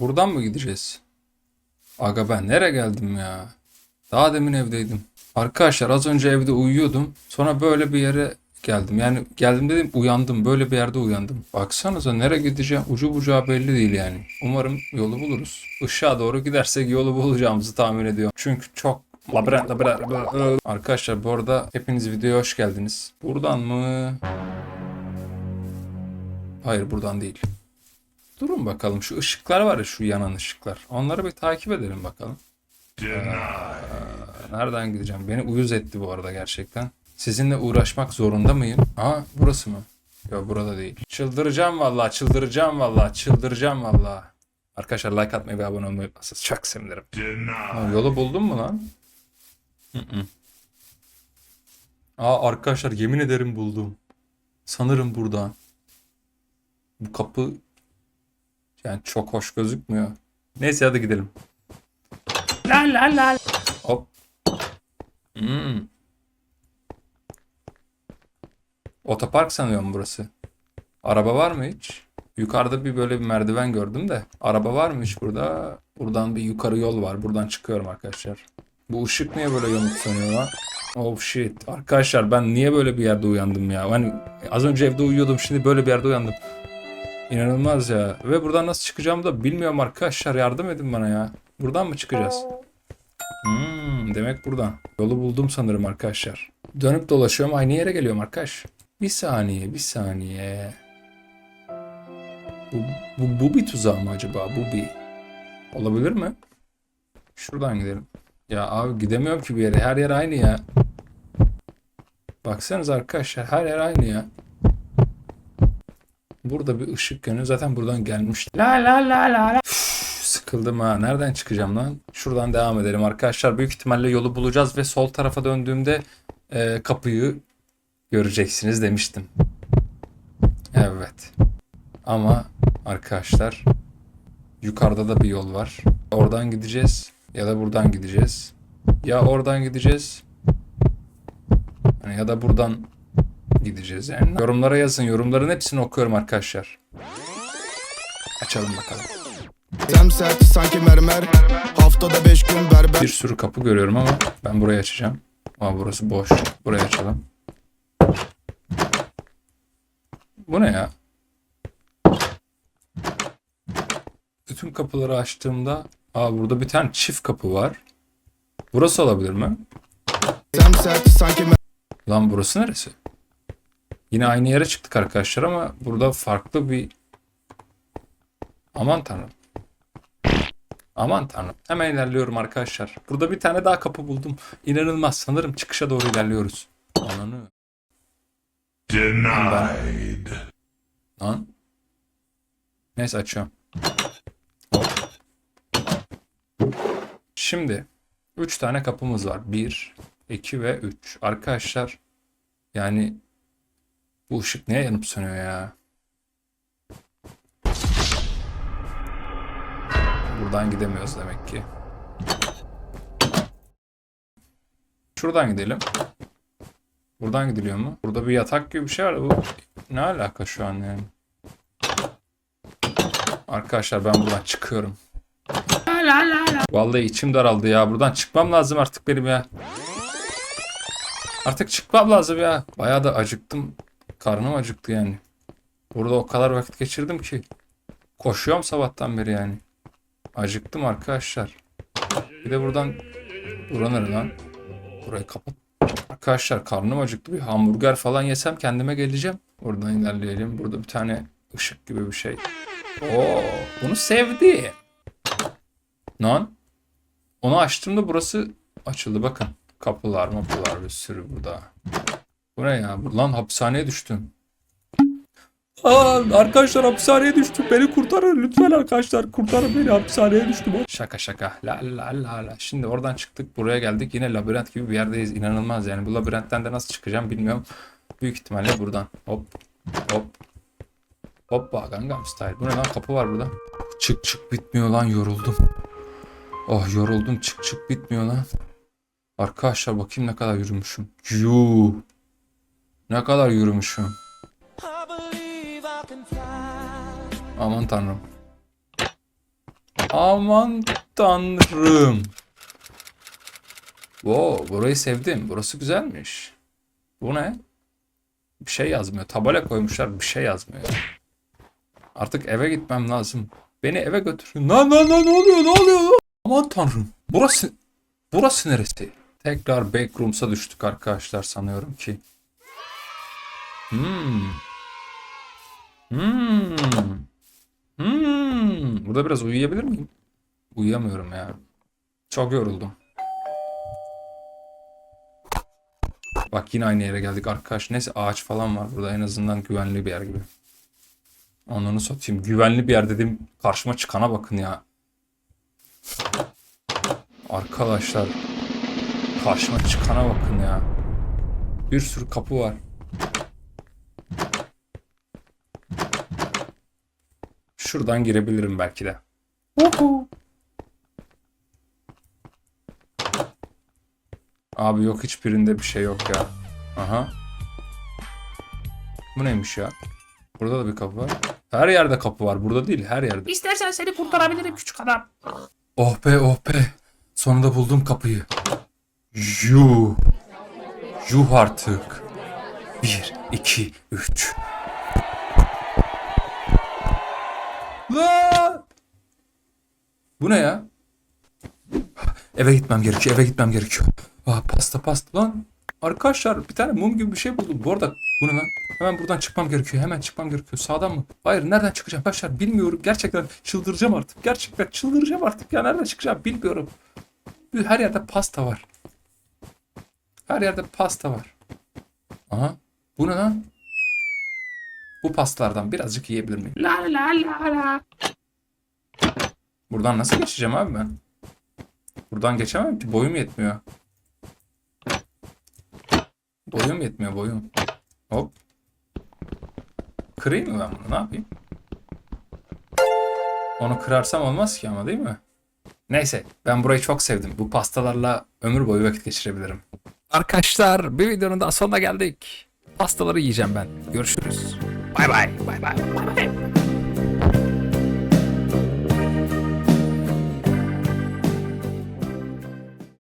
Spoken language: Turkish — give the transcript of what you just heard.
Buradan mı gideceğiz? Aga ben nereye geldim ya? Daha demin evdeydim. Arkadaşlar az önce evde uyuyordum. Sonra böyle bir yere geldim. Yani geldim dedim uyandım. Böyle bir yerde uyandım. Baksanıza nereye gideceğim ucu bucağı belli değil yani. Umarım yolu buluruz. Işığa doğru gidersek yolu bulacağımızı tahmin ediyorum. Çünkü çok labirent labirent. labirent. Arkadaşlar bu arada hepiniz videoya hoş geldiniz. Buradan mı? Hayır buradan değil. Durun bakalım şu ışıklar var ya şu yanan ışıklar. Onları bir takip edelim bakalım. Nereden gideceğim? Beni uyuz etti bu arada gerçekten. Sizinle uğraşmak zorunda mıyım? Aa burası mı? Yok burada değil. Çıldıracağım vallahi, çıldıracağım vallahi, çıldıracağım vallahi. Arkadaşlar like atmayı ve abone olmayı unutmazsanız çok sevinirim. Ha, yolu buldun mu lan? Hı hı. Aa arkadaşlar yemin ederim buldum. Sanırım burada. Bu kapı yani çok hoş gözükmüyor. Neyse hadi gidelim. La la la. Hop. Hmm. Otopark sanıyorum burası. Araba var mı hiç? Yukarıda bir böyle bir merdiven gördüm de. Araba var mı hiç burada? Buradan bir yukarı yol var. Buradan çıkıyorum arkadaşlar. Bu ışık niye böyle yanıp sönüyor lan? Oh shit. Arkadaşlar ben niye böyle bir yerde uyandım ya? Hani az önce evde uyuyordum şimdi böyle bir yerde uyandım. İnanılmaz ya. Ve buradan nasıl çıkacağımı da bilmiyorum arkadaşlar. Yardım edin bana ya. Buradan mı çıkacağız? Hmm, demek buradan. Yolu buldum sanırım arkadaşlar. Dönüp dolaşıyorum aynı yere geliyorum arkadaş. Bir saniye, bir saniye. Bu, bu, bu bir tuzak mı acaba? Bu bir. Olabilir mi? Şuradan gidelim. Ya abi gidemiyorum ki bir yere. Her yer aynı ya. Baksanız arkadaşlar her yer aynı ya. Burada bir ışık yanıyor. Zaten buradan gelmiş. La la la la la. Üf, Sıkıldım ha. Nereden çıkacağım lan? Şuradan devam edelim arkadaşlar. Büyük ihtimalle yolu bulacağız ve sol tarafa döndüğümde e, kapıyı göreceksiniz demiştim. Evet. Ama arkadaşlar yukarıda da bir yol var. Oradan gideceğiz ya da buradan gideceğiz. Ya oradan gideceğiz ya da buradan gideceğiz yani. Yorumlara yazın. Yorumların hepsini okuyorum arkadaşlar. Açalım bakalım. Tem sert sanki mermer Haftada beş gün berber Bir sürü kapı görüyorum ama ben burayı açacağım. Ama burası boş. Burayı açalım. Bu ne ya? Bütün kapıları açtığımda Aa burada bir tane çift kapı var. Burası olabilir mi? Lan burası neresi? Yine aynı yere çıktık arkadaşlar ama burada farklı bir... Aman tanrım. Aman tanrım. Hemen ilerliyorum arkadaşlar. Burada bir tane daha kapı buldum. İnanılmaz. Sanırım çıkışa doğru ilerliyoruz. Ananı. Denied. Lan. Neyse açıyorum. Hop. Şimdi 3 tane kapımız var. 1, 2 ve 3. Arkadaşlar yani bu ışık niye yanıp sönüyor ya? Buradan gidemiyoruz demek ki. Şuradan gidelim. Buradan gidiliyor mu? Burada bir yatak gibi bir şey var. Bu ne alaka şu an yani? Arkadaşlar ben buradan çıkıyorum. Vallahi içim daraldı ya. Buradan çıkmam lazım artık benim ya. Artık çıkmam lazım ya. Bayağı da acıktım. Karnım acıktı yani. Burada o kadar vakit geçirdim ki. Koşuyorum sabahtan beri yani. Acıktım arkadaşlar. Bir de buradan... Bura nere lan? Burayı kapat. Arkadaşlar karnım acıktı. Bir hamburger falan yesem kendime geleceğim. Buradan ilerleyelim. Burada bir tane ışık gibi bir şey. Oo, bunu sevdi. Lan. Onu açtığımda burası açıldı bakın. Kapılar mapılar bir sürü burada. Bu ne ya? Bu- Lan hapishaneye düştüm. Aa, arkadaşlar hapishaneye düştüm. Beni kurtarın lütfen arkadaşlar. Kurtarın beni hapishaneye düştüm. Şaka şaka. La la la la. Şimdi oradan çıktık. Buraya geldik. Yine labirent gibi bir yerdeyiz. İnanılmaz yani. Bu labirentten de nasıl çıkacağım bilmiyorum. Büyük ihtimalle buradan. Hop. Hop. Hoppa Gangnam Style. Bu ne lan kapı var burada. Çık çık bitmiyor lan yoruldum. Oh yoruldum çık çık bitmiyor lan. Arkadaşlar bakayım ne kadar yürümüşüm. Yuu. Ne kadar yürümüşüm. Aman tanrım. Aman tanrım. Wow, burayı sevdim. Burası güzelmiş. Bu ne? Bir şey yazmıyor. Tabela koymuşlar bir şey yazmıyor. Artık eve gitmem lazım. Beni eve götürün. Na na na ne oluyor ne oluyor? lan? Aman tanrım. Burası burası neresi? Tekrar backrooms'a düştük arkadaşlar sanıyorum ki. Hmm. Hmm. Hmm. Burada biraz uyuyabilir miyim? Uyuyamıyorum ya. Çok yoruldum. Bak yine aynı yere geldik arkadaş. Neyse ağaç falan var burada en azından güvenli bir yer gibi. Onunu satayım. Güvenli bir yer dedim. Karşıma çıkana bakın ya. Arkadaşlar. Karşıma çıkana bakın ya. Bir sürü kapı var. Şuradan girebilirim belki de. Abi yok hiçbirinde bir şey yok ya. Aha. Bu neymiş ya? Burada da bir kapı var. Her yerde kapı var. Burada değil her yerde. İstersen seni kurtarabilirim küçük adam. Oh be oh be. Sonunda buldum kapıyı. Yuh. Yuh artık. Bir, iki, üç. Bu ne ya? Eve gitmem gerekiyor. Eve gitmem gerekiyor. Aa, pasta pasta lan. Arkadaşlar bir tane mum gibi bir şey buldum. Bu arada bu ne lan? Hemen buradan çıkmam gerekiyor. Hemen çıkmam gerekiyor. Sağdan mı? Hayır nereden çıkacağım? Arkadaşlar bilmiyorum. Gerçekten çıldıracağım artık. Gerçekten çıldıracağım artık. Ya nereden çıkacağım bilmiyorum. Her yerde pasta var. Her yerde pasta var. Aha. Bu ne lan? Bu pastalardan birazcık yiyebilir miyim? La la la la. Buradan nasıl geçeceğim abi ben? Buradan geçemem ki boyum yetmiyor. Boyum yetmiyor boyum. Hop. Kırayım mı ben bunu? Ne yapayım? Onu kırarsam olmaz ki ama değil mi? Neyse ben burayı çok sevdim. Bu pastalarla ömür boyu vakit geçirebilirim. Arkadaşlar bir videonun daha sonuna geldik. Pastaları yiyeceğim ben. Görüşürüz. 拜拜拜拜拜拜。